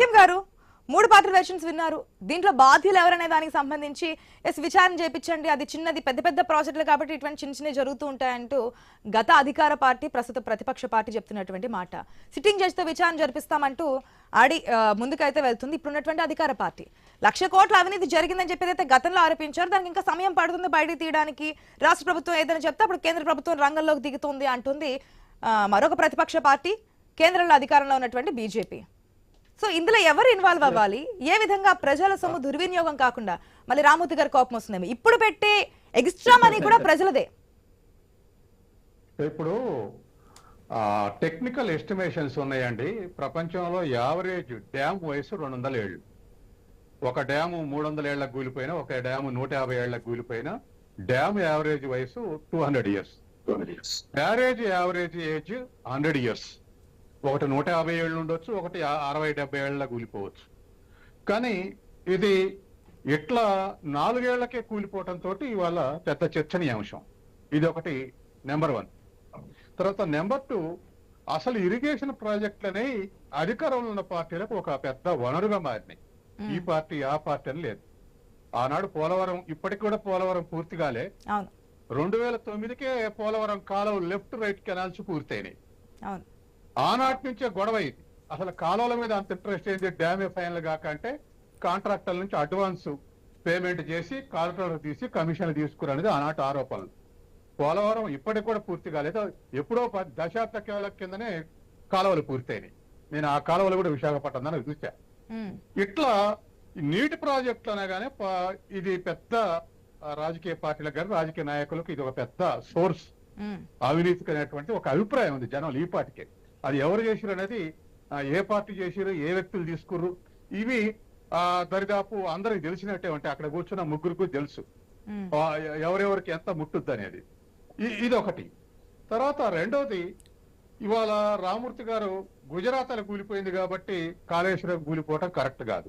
CM గారు మూడు పాత్ర వెర్షన్స్ విన్నారు. దీంట్లో బాధ్యులు ఎవరనే దానికి సంబంధించి ఎస్ విచారణ చేపించండి. అది చిన్నది పెద్ద పెద్ద ప్రాజెక్టులు కాబట్టి ఇటువంటి చిన్న చిన్నవి జరుగుతూ ఉంటాయంటూ గత అధికార పార్టీ ప్రస్తుత ప్రతిపక్ష పార్టీ చెప్తున్నటువంటి మాట. సిట్టింగ్ జడ్జితో విచారణ జరిపిస్తామంటూ ఆడి ముందుకైతే వెళ్తుంది. ఇప్పుడున్నటువంటి అధికార పార్టీ. లక్ష కోట్ల అవినీతి జరిగిందని చెప్పేది అయితే గతంలో ఆరోపించారు దానికి ఇంకా సమయం పడుతుంది బయటకు తీయడానికి. రాష్ట్ర ప్రభుత్వం ఏదైనా చెప్తే అప్పుడు కేంద్ర ప్రభుత్వం రంగంలోకి దిగుతుంది అంటుంది మరొక ప్రతిపక్ష పార్టీ కేంద్రంలో అధికారంలో ఉన్నటువంటి బీజేపీ. సో ఇందులో ఎవరు ఇన్వాల్వ్ అవ్వాలి? ఏ విధంగా ప్రజల సొమ్ము దుర్వినియోగం కాకుండా మళ్ళీ రామూర్తి గారి కోపం వస్తుందేమో. ఇప్పుడు పెట్టే ఎక్స్ట్రా మనీ కూడా ప్రజలదే. ఇప్పుడు టెక్నికల్ ఎస్టిమేషన్స్ ఉన్నాయండి. ప్రపంచంలో యావరేజ్ డ్యామ్ వయసు రెండు వందల ఏళ్ళు ఒక డ్యాము మూడు వందల ఏళ్ళకు కూలిపోయినా ఒక డ్యాము నూట యాభై ఏళ్ళకు కూలిపోయినా డ్యామ్ యావరేజ్ వయసు two hundred years. Average average age hundred years. ఒకటి నూట యాభై ఏళ్ళు ఉండొచ్చు ఒకటి అరవై డెబ్బై ఏళ్ళ కూలిపోవచ్చు. కానీ ఇది ఇట్లా నాలుగేళ్ళకే కూలిపోవటంతో ఇవాళ పెద్ద చర్చనీయాంశం. ఇది ఒకటి నెంబర్ వన్. తర్వాత నెంబర్ టూ అసలు ఇరిగేషన్ ప్రాజెక్టులనే అధికారంలో ఉన్న పార్టీలకు ఒక పెద్ద వనరుగా మారినాయి. ఈ పార్టీ ఆ పార్టీ అని లేదు. ఆనాడు పోలవరం ఇప్పటికి కూడా పోలవరం పూర్తి కాలే రెండు వేల తొమ్మిదికే పోలవరం కాలువ లెఫ్ట్ రైట్ కెనాల్స్ పూర్తయినాయి. ఆనాటి నుంచే గొడవ ఇది. అసలు కాలువల మీద అంత ఇంట్రెస్ట్ ఏంది? డ్యామే ఫైనల్ కాక అంటే కాంట్రాక్టర్ల నుంచి అడ్వాన్స్ పేమెంట్ చేసి కాంట్రాక్టర్ తీసి కమిషన్లు తీసుకురనేది ఆనాటి ఆరోపణలు. పోలవరం ఇప్పటికి కూడా పూర్తి కాలేదు. ఎప్పుడో పది దశాబ్దాల కిందనే కాలువలు పూర్తయినాయి. నేను ఆ కాలువలు కూడా విశాఖపట్నం చూసా ఇట్లా నీటి ప్రాజెక్టులు అనగానే ఇది పెద్ద రాజకీయ పార్టీలకు కానీ రాజకీయ నాయకులకు ఇది ఒక పెద్ద సోర్స్. అవినీతికి అనేటువంటి ఒక అభిప్రాయం ఉంది జనం ఈ పార్టీకే అది ఎవరు చేసిరు అనేది ఆ, ఏ పార్టీ చేసిరు ఏ వ్యక్తులు తీసుకుర్రు ఇవి ఆ దరిదాపు అందరికి తెలిసినట్టే ఉంటాయి అక్కడ కూర్చున్న ముగ్గురికి తెలుసు. ఎవరెవరికి ఎంత ముట్టుద్ది అనేది. ఇది ఒకటి తర్వాత రెండోది ఇవాళ రామూర్తి గారు గుజరాత్లో కూలిపోయింది కాబట్టి కాళేశ్వరం కూలిపోవటం కరెక్ట్ కాదు.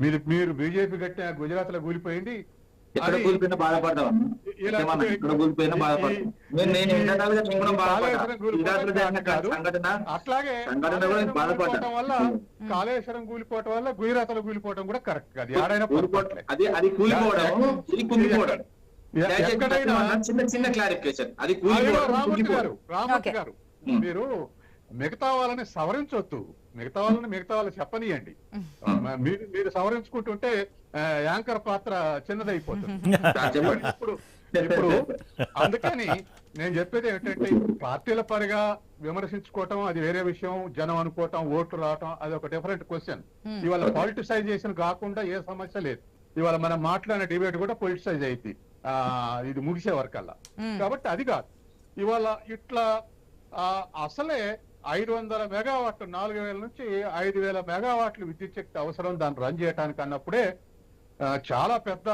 మీరు మీరు బీజేపీ కట్టిన గుజరాత్లో కూలిపోయింది ఎక్కడ అది- కూలిపోయినా నేను నేను కూడా గుజరాత్లో సంఘటన? అట్లాగే సంఘటన కూడా వల్ల కాళేశ్వరం కూలిపోవటం వల్ల గుజరాత్లో కూలిపోవటం కూడా కరెక్ట్ కాదు. ఏడైనా కూలిపోవడం అది అది కూలిపోవడం ఇది చిన్న చిన్న క్లారిఫికేషన్ అది కూలిపోవడం రామూర్తి గారు రామూర్తి. గారు మీరు మిగతా వాళ్ళని సవరించొద్దు. మిగతా వాళ్ళని మిగతా వాళ్ళు చెప్పనియండి. మీరు మీరు సవరించుకుంటుంటే యాంకర్ పాత్ర చిన్నదైపోతుంది. ఇప్పుడు ఇప్పుడు అందుకని నేను చెప్పేది ఏంటంటే పార్టీల పరిగా విమర్శించుకోవటం అది వేరే విషయం. జనం అనుకోవటం ఓట్లు రావటం అది ఒక డిఫరెంట్ క్వశ్చన్. ఇవాళ పాలిటిసైజేషన్ కాకుండా ఏ సమస్య లేదు. ఇవాళ మనం మాట్లాడిన డిబేట్ కూడా పొలిటిసైజ్ అయింది ఆ ఇది ముగిసే వరకల్లా. కాబట్టి అది కాదు. ఇవాళ ఇట్లా అసలే ఐదు వందల మెగావాట్లు నాలుగు వేల నుంచి ఐదు వేల మెగావాట్లు విద్యుత్ శక్తి అవసరం దాన్ని రన్ చేయడానికి అన్నప్పుడే చాలా పెద్ద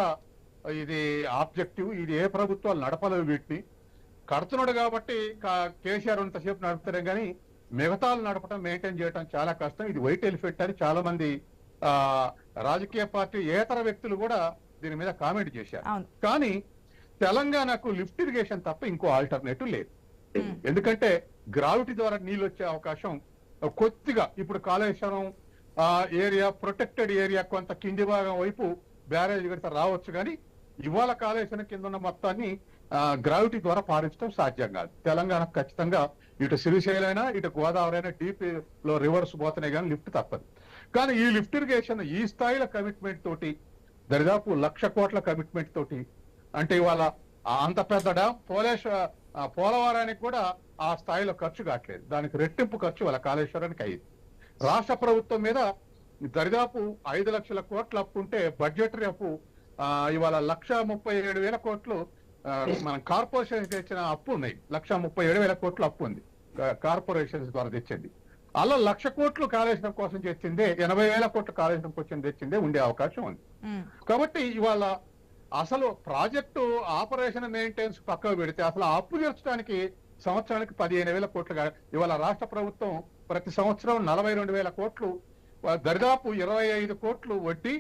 ఇది ఆబ్జెక్టివ్ ఇది ఏ ప్రభుత్వాలు నడపలేవు వీటిని. కడుతున్నాడు కాబట్టి కేసీఆర్ ఇంతసేపు నడుపుతారే కానీ మిగతాలు నడపడం మెయింటైన్ చేయడం చాలా కష్టం. ఇది వైట్ ఎలిఫెంట్ అని చాలా మంది ఆ రాజకీయ పార్టీ ఏతర వ్యక్తులు కూడా దీని మీద కామెంట్ చేశారు. కానీ తెలంగాణకు లిఫ్ట్ ఇరిగేషన్ తప్ప ఇంకో ఆల్టర్నేటివ్ లేదు. ఎందుకంటే గ్రావిటీ ద్వారా నీళ్ళు వచ్చే అవకాశం కొద్దిగా. ఇప్పుడు కాళేశ్వరం ఏరియా ప్రొటెక్టెడ్ ఏరియా కొంత కింది భాగం వైపు బ్యారేజ్ కడితే రావచ్చు కానీ ఇవాళ కాళేశ్వరం కింద ఉన్న మొత్తాన్ని గ్రావిటీ ద్వారా పారించడం సాధ్యం కాదు. తెలంగాణ ఖచ్చితంగా ఇటు శ్రీశైలం అయినా ఇటు గోదావరి అయినా డీప్లో రివర్స్ పోతున్నాయి కానీ లిఫ్ట్ తప్పదు. కానీ ఈ లిఫ్ట్ ఇరిగేషన్ ఈ స్థాయిలో కమిట్మెంట్ తోటి దరిదాపు లక్ష కోట్ల కమిట్మెంట్ తోటి అంటే ఇవాళ అంత పెద్ద డ్యామ్ పోలేశ్వర ఆ పోలవరానికి కూడా ఆ స్థాయిలో ఖర్చు కావట్లేదు దానికి రెట్టింపు ఖర్చు వాళ్ళ కాళేశ్వరానికి అయ్యింది. రాష్ట్ర ప్రభుత్వం మీద దరిదాపు ఐదు లక్షల కోట్ల అప్పు ఉంటే బడ్జెటరీ అప్పు ఆ, ఇవాళ లక్ష ముప్పై ఏడు వేల కోట్లు మన కార్పొరేషన్ తెచ్చిన అప్పు ఉన్నాయి. లక్ష ముప్పై ఏడు వేల కోట్ల అప్పు ఉంది. కార్పొరేషన్స్ ద్వారా తెచ్చింది. అలా లక్ష కోట్లు కాళేశ్వరం కోసం తెచ్చిందే ఎనభై వేల కోట్లు కాళేశ్వరం కోసం తెచ్చిందే ఉండే అవకాశం ఉంది. కాబట్టి ఇవాళ అసలు ప్రాజెక్టు ఆపరేషన్ మెయింటెనెన్స్ పక్కకు పెడితే అసలు అప్పు తీర్చడానికి సంవత్సరానికి పదిహేను వేల కోట్లు ఇవాళ రాష్ట్ర ప్రభుత్వం ప్రతి సంవత్సరం నలభై రెండు వేల కోట్లు దరిదాపు ఇరవై ఐదు కోట్లు వడ్డీ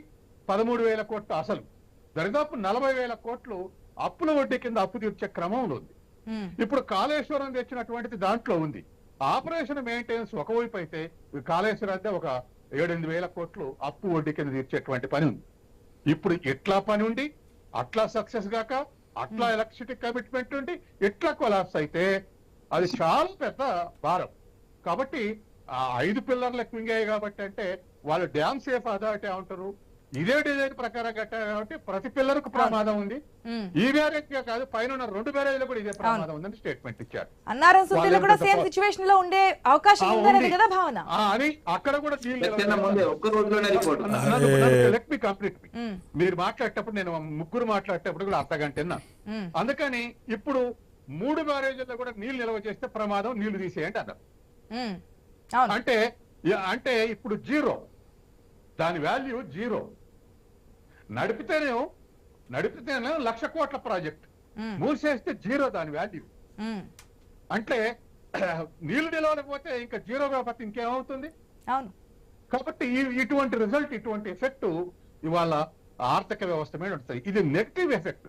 పదమూడు వేల కోట్లు అసలు. దరిదాపు నలభై వేల కోట్లు అప్పుల వడ్డీ కింద అప్పు తీర్చే క్రమంలో ఉంది. ఇప్పుడు కాళేశ్వరం తెచ్చినటువంటిది దాంట్లో ఉంది. ఆపరేషన్ మెయింటెనెన్స్ ఒకవైపు అయితే కాళేశ్వరం అంటే ఒక ఏడెనిమిది వేల కోట్లు అప్పు వడ్డీ కింద తీర్చేటువంటి పని ఉంది. ఇప్పుడు ఎట్లా పని ఉండి అట్లా సక్సెస్ గాక అట్లా ఎలక్ట్రిసిటీ కమిట్మెంట్ ఉండి ఎట్లా కొలాప్స్ అయితే అది చాలా పెద్ద భారం. కాబట్టి ఆ ఐదు పిల్లర్లకు మింగాయి కాబట్టి అంటే వాళ్ళు డ్యామ్ సేఫ్ అథారిటీ ఉంటారు ఇదే డిజైన్ ప్రకారం కట్టారు కాబట్టి ప్రతి పిల్లలకు ప్రమాదం ఉంది. ఈ బ్యారేజ్ కాదు పైన రెండు బ్యారేజ్లు కూడా ఇదే ప్రమాదం ఉందని స్టేట్మెంట్ ఇచ్చారు. అన్నారం సుద్దిలో కూడా సేమ్లో ఉండే అవకాశం ఉందనేది. కదా భావన? ఆ, అని అక్కడ కూడా లెట్ మీ కంప్లీట్ మీరు మాట్లాడేటప్పుడు నేను ముగ్గురు మాట్లాడేటప్పుడు కూడా అర్ధ గంట విన్నా. ఉమ్, అందుకని ఇప్పుడు మూడు బ్యారేజీల్లో కూడా నీళ్ళు నిల్వ చేస్తే ప్రమాదం నీళ్ళు తీసేయండి అన్నారు. అంటే అంటే ఇప్పుడు జీరో. దాని వాల్యూ జీరో. నడిపితేనేమో నడిపితేనే లక్ష కోట్ల ప్రాజెక్ట్. మూసేస్తే జీరో దాని వాల్యూ. అంటే నీళ్ళు నిలవకపోతే ఇంకా జీరో కాకపోతే ఇంకేమవుతుంది? అవును. కాబట్టి ఇటువంటి రిజల్ట్ ఇటువంటి ఎఫెక్ట్ ఇవాళ ఆర్థిక వ్యవస్థ మీద ఉంటుంది. ఇది నెగిటివ్ ఎఫెక్ట్.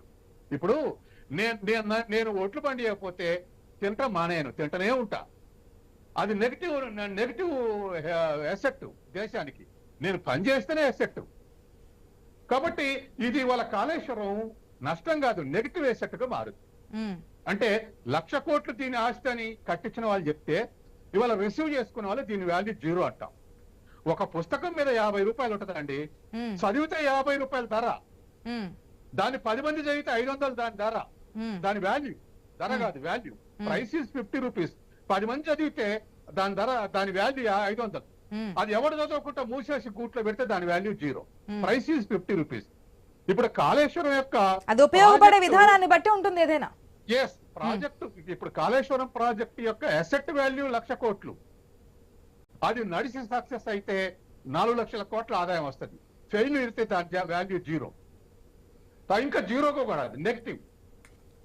ఇప్పుడు నేను నేను నేను ఒట్లు పండియకపోతే తింటా మానేను తింటనే ఉంటా. అది నెగిటివ్ నెగిటివ్ ఎసెట్ దేశానికి. నేను పని చేస్తేనే ఎసెట్ కాబట్టి ఇది వాళ్ళ కాళేశ్వరం నష్టం కాదు నెగిటివ్ ఎసెట్గా మారుతుంది అంటే లక్ష కోట్లు దీని ఆస్తి అని కట్టించిన వాళ్ళు చెప్తే ఇవాళ రిసీవ్ చేసుకున్న వాళ్ళు దీని వాల్యూ జీరో అంటాం. ఒక పుస్తకం మీద యాభై రూపాయలు ఉంటుందండి చదివితే యాభై రూపాయల ధర. దాన్ని పది మంది చదివితే ఐదు వందలు దాని ధర. దాని వాల్యూ ధర కాదు value. Price is fifty rupees. పది మంది చదివితే దాని ధర దాని వాల్యూ ఐదు వందలు. అది ఎవడు చదవకుండా మూసేసి గూట్లో పెడితే దాని value zero. Hmm. Price is fifty rupees. ఇప్పుడు కాళేశ్వరం యొక్క అది ఉపయోగపడే ప్రాజెక్టు- విధానాన్ని బట్టి ఉంటుంది ఏదైనా. ఎస్ ప్రాజెక్టు ఇప్పుడు కాళేశ్వరం ప్రాజెక్ట్ యొక్క అసెట్ వాల్యూ లక్ష కోట్లు. అది నడిచి సక్సెస్ అయితే నాలుగు లక్షల కోట్ల ఆదాయం వస్తుంది. ఫెయిల్ ఇస్తే దాని వాల్యూ జీరో. ఇంకా జీరోగా కూడా నెగిటివ్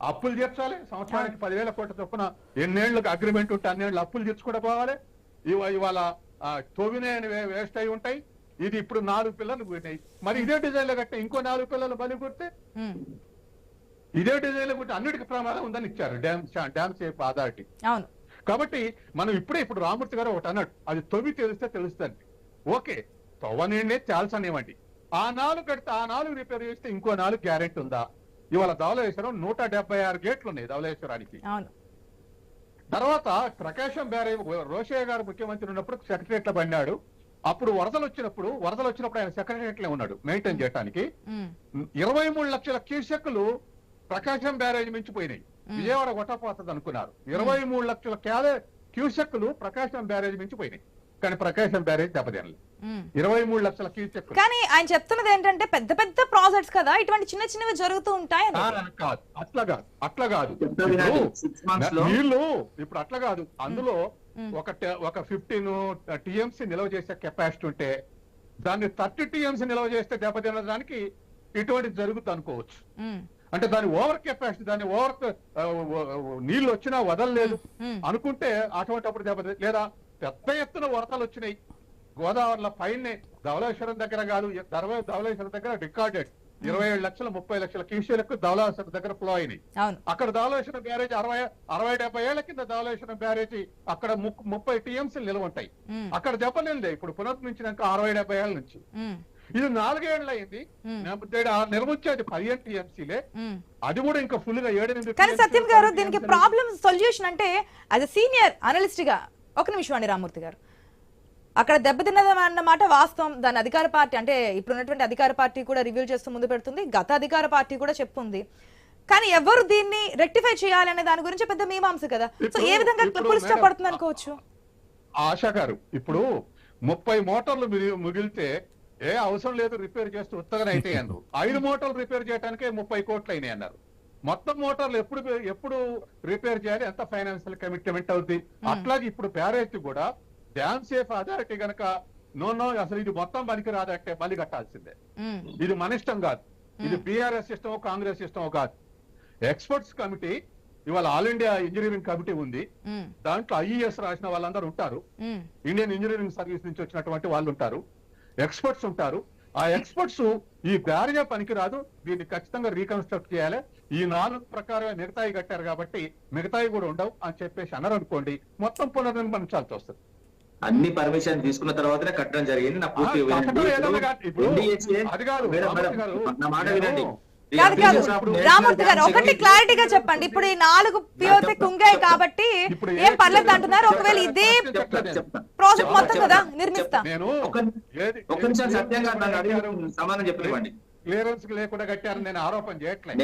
అప్పులు తీర్చాలి. సంవత్సరానికి పదివేల కోట్ల చొప్పున ఎన్నేళ్ళకు అగ్రిమెంట్ ఉంటే అన్నేళ్ళు అప్పులు తీర్చుకుంటూ పోవాలి. ఇవ- ఇవాళ తోవినే వేస్ట్ అయి ఉంటాయి. ఇది ఇప్పుడు నాలుగు పిల్లలు పోయినాయి మరి ఇదే డిజైన్లో కట్టే ఇంకో నాలుగు పిల్లలు బలి కొడితే ఇదే డిజైన్ కూడా అన్నిటికీ ప్రమాదం ఉందని ఇచ్చారు డ్యామ్ డ్యామ్ సేఫ్ అథారిటీ అవును. కాబట్టి మనం ఇప్పుడే ఇప్పుడు రామూర్తి గారు ఒకటి అన్నాడు. అది తొవ్వి తెలిస్తే తెలుస్తుంది. ఓకే తవ్వనేనే చాల్సనివ్వండి ఆ నాలుగు కడితే ఆ నాలుగు రిపేర్ చేస్తే ఇంకో నాలుగు గ్యారెంటీ ఉందా? ఇవాళ ధవళేశ్వరం నూట డెబ్బై ఆరు గేట్లు ఉన్నాయి ధవళేశ్వరానికి. అవును. తర్వాత ప్రకాశం బ్యారేజ్ రోషయ్య గారు ముఖ్యమంత్రి ఉన్నప్పుడు సెక్రటరియట్లో పడినాడు. అప్పుడు వరదలు వచ్చినప్పుడు వరదలు వచ్చినప్పుడు ఆయన సెక్రటరియట్లో ఉన్నాడు మెయింటైన్ చేయడానికి ఇరవై మూడు లక్షల క్యూసెక్లు ప్రకాశం బ్యారేజ్ మించిపోయినాయి. విజయవాడ కొట్టపోతుంది అనుకున్నారు. ఇరవై మూడు లక్షల క్యాలే క్యూసెక్లు ప్రకాశం బ్యారేజ్ మించిపోయినాయి. కానీ ప్రకాశం బ్యారేజ్ దెబ్బతినలేదు. ఇరవై మూడు లక్షల క్యూసెక్లు కానీ ఆయన చెప్తున్నది ఏంటంటే పెద్ద పెద్ద ప్రాజెక్ట్స్ కదా ఇటువంటి చిన్న చిన్నవి జరుగుతూ ఉంటాయి కాదు అట్లా కాదు. అట్లా కాదు. నీళ్ళు ఇప్పుడు అట్లా కాదు. అందులో మ్. ఒక ట- ఒక ఫిఫ్టీన్ టిఎంసీ నిల్వ చేసే కెపాసిటీ ఉంటే దాన్ని థర్టీ టిఎంసీ నిల్వ చేస్తే దెబ్బతినడానికి ఇటువంటి జరుగుతుంది అనుకోవచ్చు. అంటే దాని ఓవర్ కెపాసిటీ దాని ఓవర్ నీళ్ళు వచ్చినా వదలలేదు అనుకుంటే అటువంటిప్పుడు దెబ్బతి లేదా పెద్ద ఎత్తున వరదలు వచ్చినాయి. గోదావరిలో పైన ధవళేశ్వరం దగ్గర కాదు ధవళేశ్వరం దగ్గర రికార్డెడ్ ఇరవై ఏడు లక్షల ముప్పై లక్షల క్యూసీలకు ధవళేశ్వరం దగ్గర ఫ్లో అయినాయి అక్కడ ధవళేశ్వరం బ్యారేజ్ అరవై అరవై డెబ్బై ఏళ్ళ కింద ధవళేశ్వరం బ్యారేజీ అక్కడ ముప్పై టీఎంసీలు నిల్వ ఉంటాయి అక్కడ దెబ్బలేదు ఇప్పుడు పునర్మించినాక అరవై డెబ్బై ఏళ్ళ నుంచి. ఇది నాలుగేళ్ళు అయింది. నిర్మించేది పదిహేను టీఎంసీలే. అది కూడా ఇంకా ఫుల్గా ఏడెనిమిది కానీ సత్యం గారు దీనికి TMC లు. ప్రాబ్లమ్ సొల్యూషన్ అంటే యాజ్ అ సీనియర్ అనలిస్ట్గా ఒక నిమిషం అండి రామూర్తి గారు. అక్కడ దెబ్బతిన్నది అన్నమాట వాస్తవం. దాని అధికార పార్టీ అంటే ఇప్పుడు ఉన్నటువంటి అధికార పార్టీ కూడా రివ్యూ చేస్తూ ముందు పెడుతుంది. గత అధికార పార్టీ కూడా చెప్తుంది కానీ ఎవరు దీన్ని రెక్టిఫై చేయాలి అనే దాని గురించి పెద్ద మీమాంస కదా. సో ఏ విధంగా ఇప్పుడు పుల్ స్టాప్ మేడం, పడుతుంది అనుకోవచ్చు? ఆశా గారు ఇప్పుడు ముప్పై మోటార్లు మిగి- మిగిలితే ఏ అవసరం లేదు రిపేర్ చేస్తూ ఉత్తగానే అయితే అన్నారు. ఐదు మోటార్లు రిపేర్ చేయడానికే ముప్పై కోట్లు అయినాయి అన్నారు. మొత్తం మోటార్లు ఎప్పుడు ఎప్పుడు రిపేర్ చేయాలి? ఎంత ఫైనాన్షియల్ కమిట్మెంట్ అవుతుంది అట్లాగే ఇప్పుడు బ్యారేజ్ కూడా డ్యామ్ సేఫ్ అథారిటీ గనక నో నో అసలు ఇది మొత్తం పనికి రాదంటే మళ్ళీ కట్టాల్సిందే. ఇది మన ఇష్టం కాదు. ఇది బీఆర్ఎస్ సిస్టమ్ కాంగ్రెస్ సిస్టమ్ కాదు. ఎక్స్పర్ట్స్ కమిటీ ఇవాళ ఆల్ ఇండియా ఇంజనీరింగ్ కమిటీ ఉంది. దాంట్లో ఐఈఎస్ రాసిన వాళ్ళందరూ ఉంటారు. ఇండియన్ ఇంజనీరింగ్ సర్వీస్ నుంచి వచ్చినటువంటి వాళ్ళు ఉంటారు. ఎక్స్పర్ట్స్ ఉంటారు. ఆ ఎక్స్పర్ట్స్ ఈ బ్యారేజ్ పనికిరాదు. దీన్ని ఖచ్చితంగా రీకన్స్ట్రక్ట్ చేయాలి. ఈ నాలుగు ప్రకారమే మిగతాయి కట్టారు కాబట్టి మిగతాయి కూడా ఉండవు అని చెప్పేసి అన్నారు అనుకోండి మొత్తం పునర్నిర్మించాల్సి వస్తుంది అన్ని పర్మిషన్ తీసుకున్న తర్వాతనే కట్టడం జరిగింది. నా పూర్తి నా మాట వినండి. కాదు కాదు. రామూర్తి గారు ఒకటి క్లారిటీగా చెప్పండి. ఇప్పుడు ఈ నాలుగు పిఓసి కుంగాయి కాబట్టి ఏం పర్లేదు అంటున్నారు. ఒకవేళ ఇదే. ప్రాజెక్ట్ మొత్తం కదా. నిర్మిస్తా. నేను ఒక- నిమిషం సత్యంగా సమాధానం చెప్పనివ్వండి. క్లియరెన్స్ లేకుండా కట్టారని నేను ఆరోపణ చేయట్లేదు.